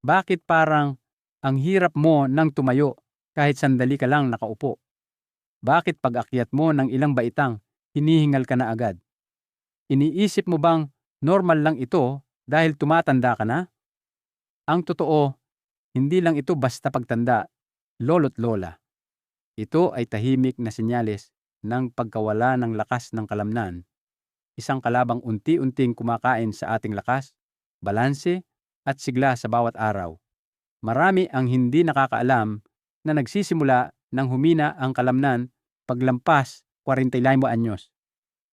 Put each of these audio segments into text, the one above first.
Bakit parang ang hirap mo nang tumayo kahit sandali ka lang nakaupo? Bakit pag akyat mo ng ilang baitang, hinihingal ka na agad? Iniisip mo bang normal lang ito dahil tumatanda ka na? Ang totoo, hindi lang ito basta pagtanda, lolo't lola. Ito ay tahimik na senyales ng pagkawala ng lakas ng kalamnan. Isang kalabang unti-unting kumakain sa ating lakas, balanse, at sigla sa bawat araw. Marami ang hindi nakakaalam na nagsisimula nang humina ang kalamnan paglampas 45 anyos.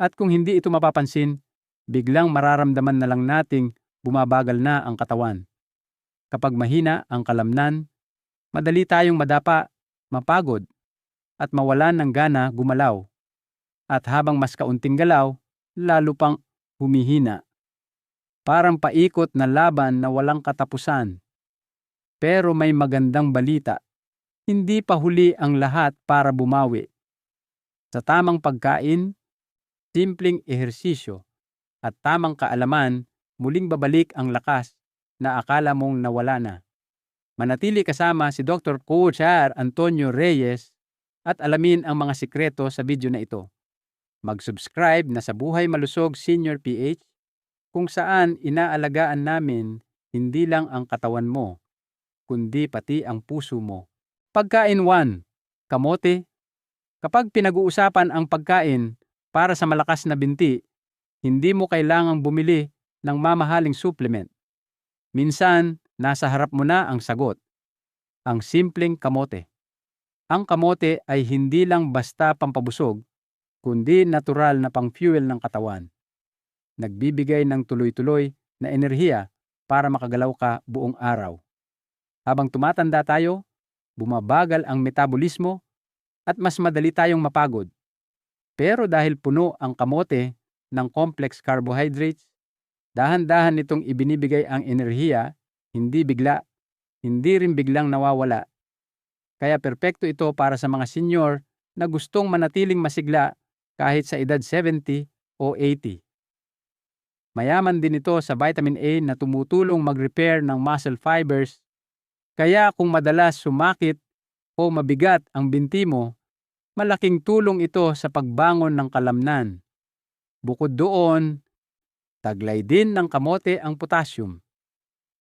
At kung hindi ito mapapansin, biglang mararamdaman na lang nating bumabagal na ang katawan. Kapag mahina ang kalamnan, madali tayong madapa, mapagod, at mawalan ng gana gumalaw. At habang mas kaunting galaw, lalo pang humihina. Parang paikot na laban na walang katapusan. Pero may magandang balita. Hindi pa huli ang lahat para bumawi. Sa tamang pagkain, simpleng ehersisyo, at tamang kaalaman, muling babalik ang lakas na akala mong nawala na. Manatili kasama si Dr. Coachar Antonio Reyes at alamin ang mga sikreto sa video na ito. Mag-subscribe na sa Buhay Malusog Senior PH kung saan inaalagaan namin hindi lang ang katawan mo, kundi pati ang puso mo. Pagkain 1. Kamote. Kapag pinag-uusapan ang pagkain para sa malakas na binti, hindi mo kailangang bumili ng mamahaling supplement. Minsan, nasa harap mo na ang sagot. Ang simpleng kamote. Ang kamote ay hindi lang basta pampabusog, kundi natural na pang-fuel ng katawan. Nagbibigay ng tuloy-tuloy na enerhiya para makagalaw ka buong araw. Habang tumatanda tayo, bumabagal ang metabolismo at mas madali tayong mapagod. Pero dahil puno ang kamote ng complex carbohydrates, dahan-dahan nitong ibinibigay ang enerhiya, hindi bigla, hindi rin biglang nawawala kaya perpekto ito para sa mga senior na gustong manatiling masigla kahit sa edad 70 o 80. Mayaman din ito sa vitamin A na tumutulong mag-repair ng muscle fibers. Kaya kung madalas sumakit o mabigat ang binti mo, malaking tulong ito sa pagbangon ng kalamnan. Bukod doon, taglay din ng kamote ang potassium,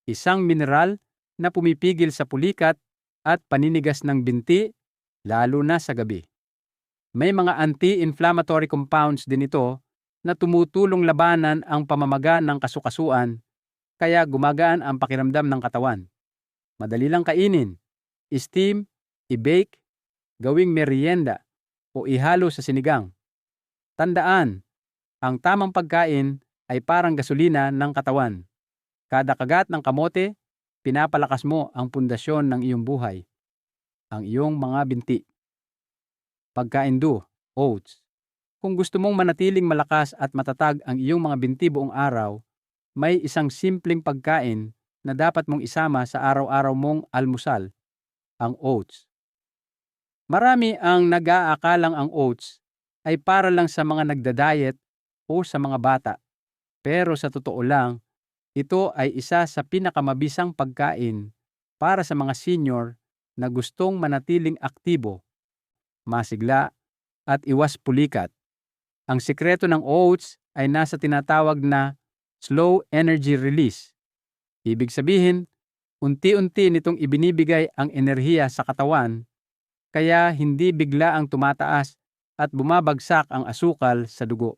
isang mineral na pumipigil sa pulikat at paninigas ng binti, lalo na sa gabi. May mga anti-inflammatory compounds din ito na tumutulong labanan ang pamamaga ng kasukasuan kaya gumagaan ang pakiramdam ng katawan. Madali lang kainin, steam, i-bake, gawing merienda o ihalo sa sinigang. Tandaan, ang tamang pagkain ay parang gasolina ng katawan. Kada kagat ng kamote pinapalakas mo ang pundasyon ng iyong buhay, ang iyong mga binti. Pagkain do, oats. Kung gusto mong manatiling malakas at matatag ang iyong mga binti buong araw, may isang simpleng pagkain na dapat mong isama sa araw-araw mong almusal, ang oats. Marami ang nag-aakalang ang oats ay para lang sa mga nagda-diet o sa mga bata. Pero sa totoo lang, ito ay isa sa pinakamabisang pagkain para sa mga senior na gustong manatiling aktibo, masigla at iwas pulikat. Ang sikreto ng oats ay nasa tinatawag na slow energy release. Ibig sabihin, unti-unti nitong ibinibigay ang enerhiya sa katawan kaya hindi bigla ang tumataas at bumabagsak ang asukal sa dugo.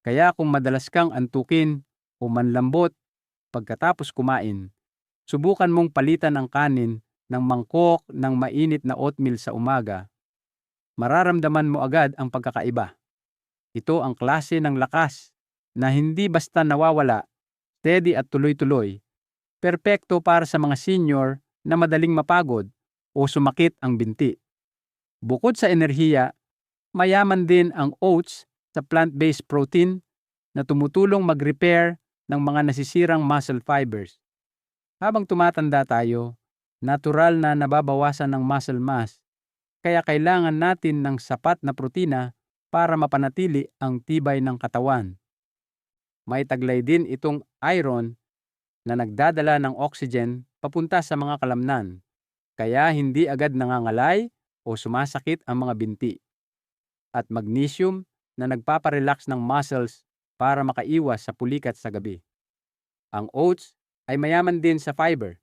Kaya kung madalas kang antukin o manlambot pagkatapos kumain, subukan mong palitan ang kanin ng mangkok ng mainit na oatmeal sa umaga. Mararamdaman mo agad ang pagkakaiba. Ito ang klase ng lakas na hindi basta nawawala, steady at tuloy-tuloy, perpekto para sa mga senior na madaling mapagod o sumakit ang binti. Bukod sa enerhiya, mayaman din ang oats sa plant-based protein na tumutulong mag-repair ng mga nasisirang muscle fibers. Habang tumatanda tayo, natural na nababawasan ng muscle mass, kaya kailangan natin ng sapat na protina para mapanatili ang tibay ng katawan. May taglay din itong iron na nagdadala ng oxygen papunta sa mga kalamnan, kaya hindi agad nangangalay o sumasakit ang mga binti. At magnesium na nagpaparelax ng muscles para makaiwas sa pulikat sa gabi. Ang oats ay mayaman din sa fiber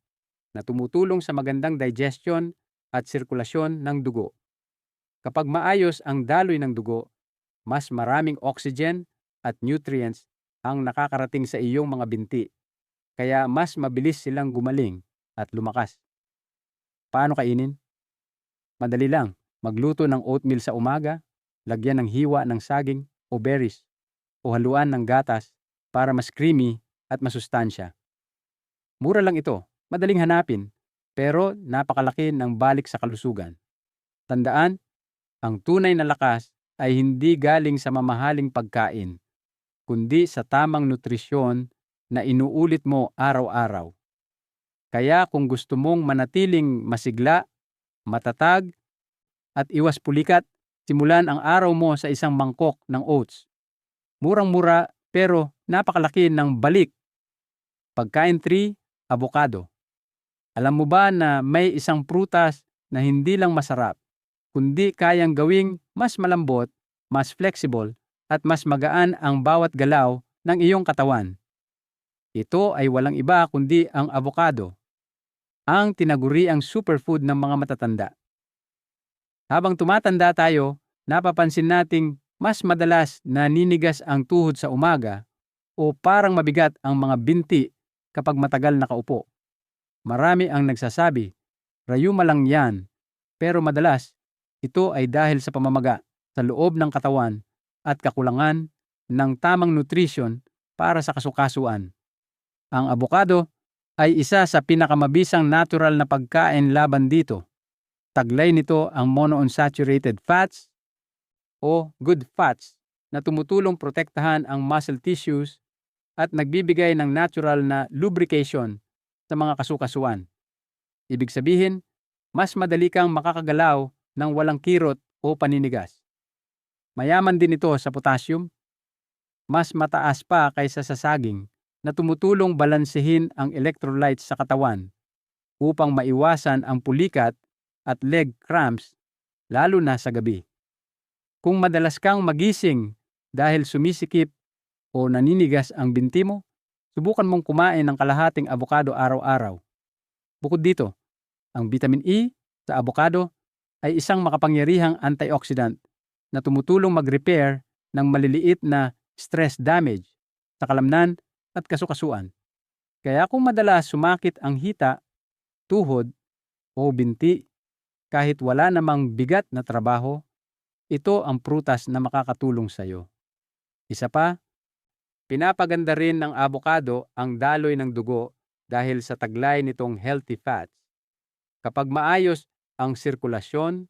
na tumutulong sa magandang digestion at sirkulasyon ng dugo. Kapag maayos ang daloy ng dugo, mas maraming oxygen at nutrients ang nakakarating sa iyong mga binti, kaya mas mabilis silang gumaling at lumakas. Paano kainin? Madali lang, magluto ng oatmeal sa umaga, lagyan ng hiwa ng saging o berries, o haluan ng gatas para mas creamy at masustansya. Mura lang ito, madaling hanapin, pero napakalaki ng balik sa kalusugan. Tandaan, ang tunay na lakas ay hindi galing sa mamahaling pagkain, kundi sa tamang nutrisyon na inuulit mo araw-araw. Kaya kung gusto mong manatiling masigla, matatag, at iwas pulikat, simulan ang araw mo sa isang mangkok ng oats. Murang-mura pero napakalaki ng balik. Pagkain 3, avocado. Alam mo ba na may isang prutas na hindi lang masarap, kundi kayang gawing mas malambot, mas flexible, at mas magaan ang bawat galaw ng iyong katawan. Ito ay walang iba kundi ang avocado, ang tinaguriang superfood ng mga matatanda. Habang tumatanda tayo, napapansin nating mas madalas naninigas ang tuhod sa umaga o parang mabigat ang mga binti kapag matagal nakaupo. Marami ang nagsasabi, rayuma lang yan, pero madalas ito ay dahil sa pamamaga sa loob ng katawan at kakulangan ng tamang nutrition para sa kasukasuan. Ang abokado ay isa sa pinakamabisang natural na pagkain laban dito. Taglay nito ang monounsaturated fats o good fats na tumutulong protektahan ang muscle tissues at nagbibigay ng natural na lubrication sa mga kasukasuan. Ibig sabihin, mas madali kang makakagalaw ng walang kirot o paninigas. Mayaman din ito sa potassium. Mas mataas pa kaysa sa saging na tumutulong balansehin ang electrolytes sa katawan upang maiwasan ang pulikat at leg cramps lalo na sa gabi. Kung madalas kang magising dahil sumisikip o naninigas ang binti mo, subukan mong kumain ng kalahating abokado araw-araw. Bukod dito, ang vitamin E sa abokado ay isang makapangyarihang antioxidant na tumutulong mag-repair ng maliliit na stress damage sa kalamnan at kasukasuan. Kaya kung madalas sumakit ang hita, tuhod o binti kahit wala namang bigat na trabaho, ito ang prutas na makakatulong sa iyo. Isa pa, pinapaganda rin ng avocado ang daloy ng dugo dahil sa taglay nitong healthy fats. Kapag maayos ang sirkulasyon,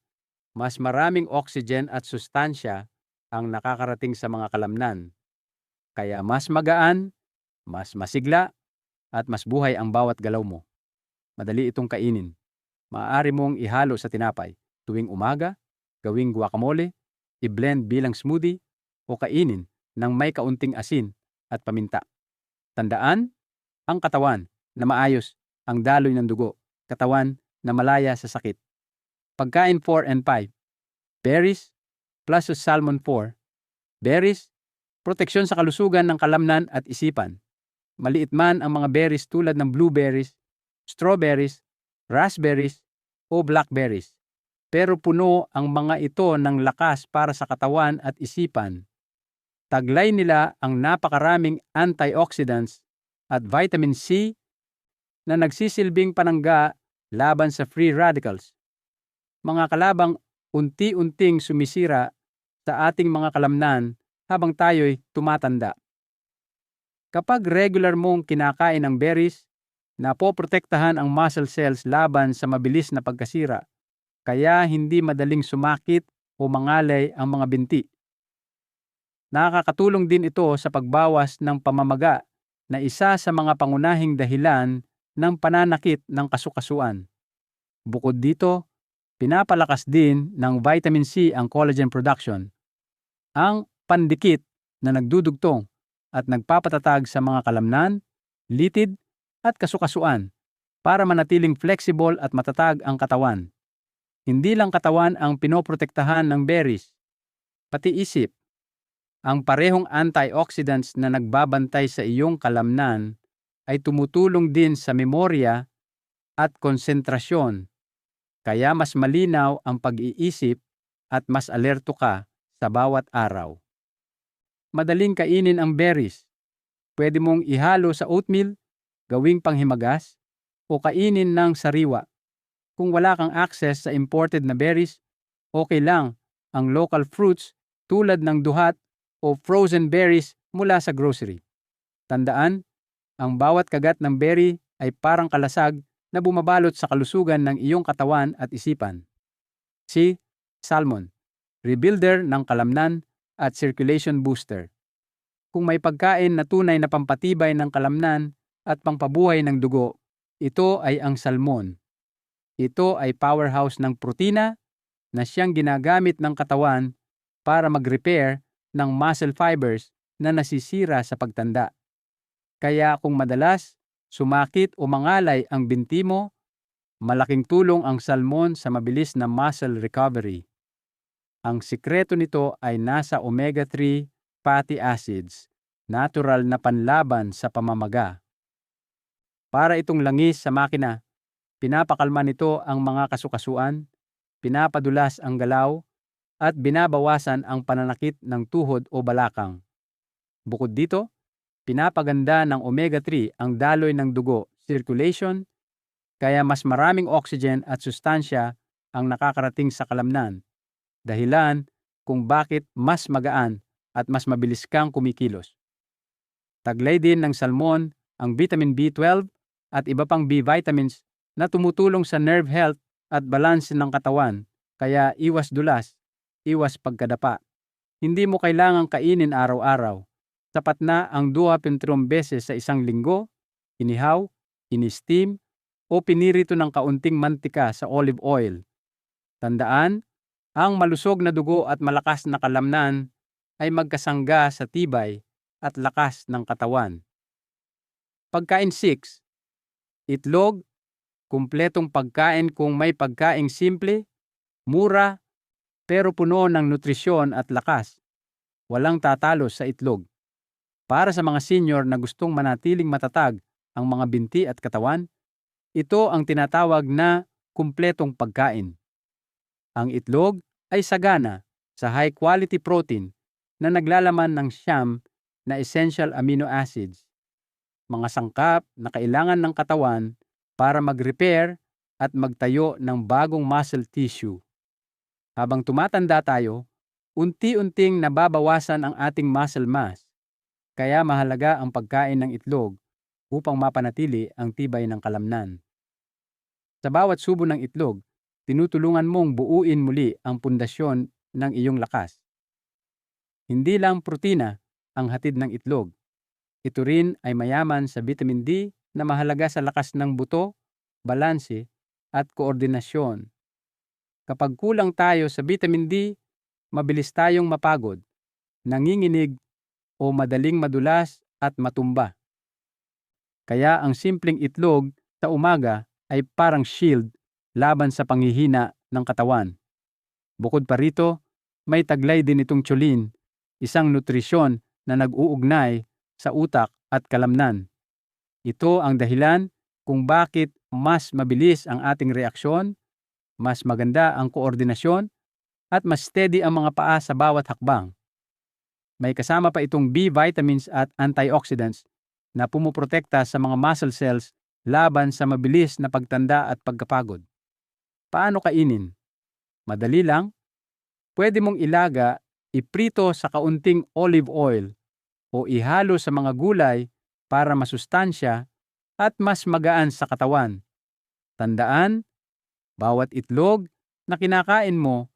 mas maraming oxygen at sustansya ang nakakarating sa mga kalamnan. Kaya mas magaan, mas masigla, at mas buhay ang bawat galaw mo. Madali itong kainin maaari mong ihalo sa tinapay tuwing umaga, gawing guacamole, i-blend bilang smoothie, o kainin ng may kaunting asin at paminta. Tandaan, ang katawan na maayos ang daloy ng dugo, katawan na malaya sa sakit. Pagkain 4 and 5, berries plus salmon 4, berries, proteksyon sa kalusugan ng kalamnan at isipan. Maliit man ang mga berries tulad ng blueberries, strawberries, raspberries, o blackberries. Pero puno ang mga ito ng lakas para sa katawan at isipan. Taglay nila ang napakaraming antioxidants at vitamin C na nagsisilbing panangga laban sa free radicals. Mga kalabang unti-unting sumisira sa ating mga kalamnan habang tayo'y tumatanda. Kapag regular mong kinakain ng berries, na poprotektahan ang muscle cells laban sa mabilis na pagkasira, kaya hindi madaling sumakit o mangalay ang mga binti. Nakakatulong din ito sa pagbawas ng pamamaga na isa sa mga pangunahing dahilan ng pananakit ng kasukasuan. Bukod dito, pinapalakas din ng vitamin C ang collagen production, ang pandikit na nagdudugtong at nagpapatatag sa mga kalamnan, litid at kasukasuan para manatiling flexible at matatag ang katawan. Hindi lang katawan ang pinoprotektahan ng berries, pati isip. Ang parehong antioxidants na nagbabantay sa iyong kalamnan ay tumutulong din sa memorya at konsentrasyon. Kaya mas malinaw ang pag-iisip at mas alerto ka sa bawat araw. Madaling kainin ang berries. Pwede mong ihalo sa oatmeal, gawing panghimagas, o kainin ng sariwa. Kung wala kang access sa imported na berries, okay lang ang local fruits tulad ng duhat o frozen berries mula sa grocery. Tandaan, ang bawat kagat ng berry ay parang kalasag na bumabalot sa kalusugan ng iyong katawan at isipan. Si Salmon, rebuilder ng kalamnan at circulation booster. Kung may pagkain na tunay na pampatibay ng kalamnan at pangpabuhay ng dugo, ito ay ang salmon. Ito ay powerhouse ng protina na siyang ginagamit ng katawan para mag-repair ng muscle fibers na nasisira sa pagtanda. Kaya kung madalas sumakit o mangalay ang binti mo, malaking tulong ang salmon sa mabilis na muscle recovery. Ang sikreto nito ay nasa omega-3 fatty acids, natural na panlaban sa pamamaga. Para itong langis sa makina, pinapakalma nito ang mga kasukasuan, pinapadulas ang galaw, at binabawasan ang pananakit ng tuhod o balakang. Bukod dito, pinapaganda ng omega-3 ang daloy ng dugo, circulation, kaya mas maraming oxygen at sustansya ang nakakarating sa kalamnan, dahilan kung bakit mas magaan at mas mabilis kang kumikilos. Taglay din ng salmon ang vitamin B12 at iba pang B vitamins na tumutulong sa nerve health at balance ng katawan, kaya iwas dulas, iwas pagkadapa. Hindi mo kailangang kainin araw-araw. Sapat na ang 2 beses sa isang linggo, inihaw, ini-steam, o pinirito ng kaunting mantika sa olive oil. Tandaan, ang malusog na dugo at malakas na kalamnan ay magkasangga sa tibay at lakas ng katawan. Pagkain 6. Itlog, kumpletong pagkain kung may pagkaing simple, mura, pero puno ng nutrisyon at lakas. Walang tatalo sa itlog. Para sa mga senior na gustong manatiling matatag ang mga binti at katawan, ito ang tinatawag na kumpletong pagkain. Ang itlog ay sagana sa high quality protein na naglalaman ng siyam na essential amino acids, mga sangkap na kailangan ng katawan para mag-repair at magtayo ng bagong muscle tissue. Habang tumatanda tayo, unti-unting nababawasan ang ating muscle mass, kaya mahalaga ang pagkain ng itlog upang mapanatili ang tibay ng kalamnan. Sa bawat subo ng itlog, tinutulungan mong buuin muli ang pundasyon ng iyong lakas. Hindi lang protina ang hatid ng itlog. Ito rin ay mayaman sa vitamin D na mahalaga sa lakas ng buto, balanse, at koordinasyon. Kapag kulang tayo sa vitamin D, mabilis tayong mapagod, nanginginig, o madaling madulas at matumba. Kaya ang simpleng itlog sa umaga ay parang shield laban sa panghihina ng katawan. Bukod pa rito, may taglay din itong tsulin isang nutrisyon na nag-uugnay sa utak at kalamnan. Ito ang dahilan kung bakit mas mabilis ang ating reaksyon, mas maganda ang koordinasyon, at mas steady ang mga paa sa bawat hakbang. May kasama pa itong B vitamins at antioxidants na pumuprotekta sa mga muscle cells laban sa mabilis na pagtanda at pagkapagod. Paano kainin? Madali lang. Pwede mong ilaga iprito sa kaunting olive oil o ihalo sa mga gulay para masustansya at mas magaan sa katawan. Tandaan, bawat itlog na kinakain mo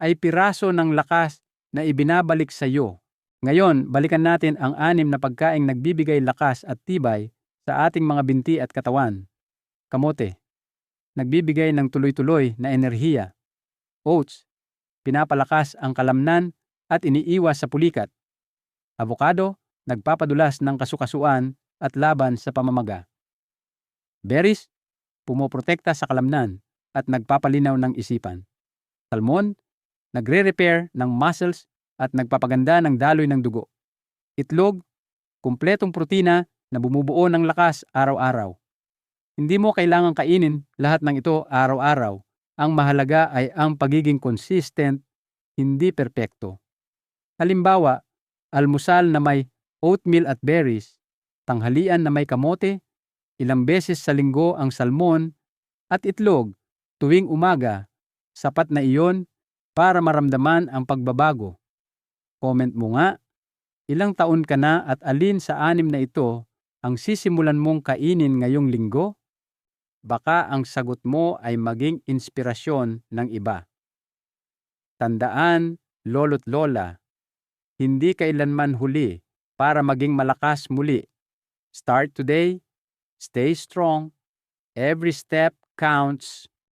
ay piraso ng lakas na ibinabalik sa iyo. Ngayon, balikan natin ang anim na pagkaing nagbibigay lakas at tibay sa ating mga binti at katawan. Kamote, nagbibigay ng tuloy-tuloy na enerhiya. Oats, pinapalakas ang kalamnan at iniiwas sa pulikat. Avocado, nagpapadulas ng kasukasuan at laban sa pamamaga. Berries, pumoprotekta sa kalamnan at nagpapalinaw ng isipan. Salmon, nagre-repair ng muscles at nagpapaganda ng daloy ng dugo. Itlog, kumpletong protina na bumubuo ng lakas araw-araw. Hindi mo kailangang kainin lahat ng ito araw-araw. Ang mahalaga ay ang pagiging consistent, hindi perpekto. Halimbawa, almusal na may oatmeal at berries, tanghalian na may kamote, ilang beses sa linggo ang salmon at itlog tuwing umaga, sapat na iyon para maramdaman ang pagbabago. Comment mo nga, ilang taon ka na at alin sa anim na ito ang sisimulan mong kainin ngayong linggo? Baka ang sagot mo ay maging inspirasyon ng iba. Tandaan, lolo't lola, hindi kailanman huli para maging malakas muli. Start today, stay strong, every step counts,